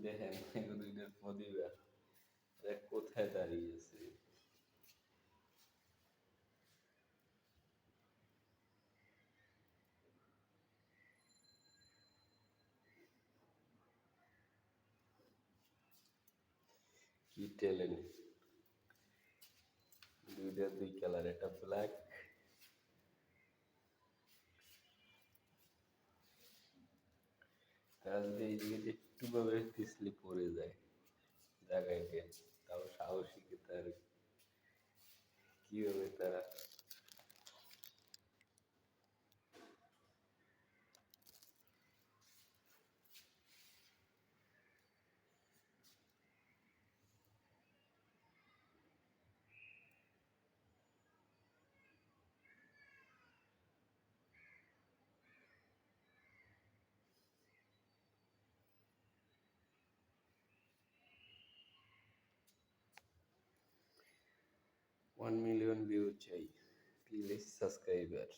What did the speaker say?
দেখেন এগুলো দুইটার প্রতিভা কোথায় দাঁড়িয়েছে কি ট্যালেন্ট দুইটা, দুই কালার একটা ব্ল্যাক তারা এই দিকে একটু ভাবে পিছলে পড়ে যায় জায়গায় গিয়ে। তাও তার? কীভাবে তারা ওয়ান মিলিয়ন ভিউ চাই প্লিজ সাবস্ক্রাইবার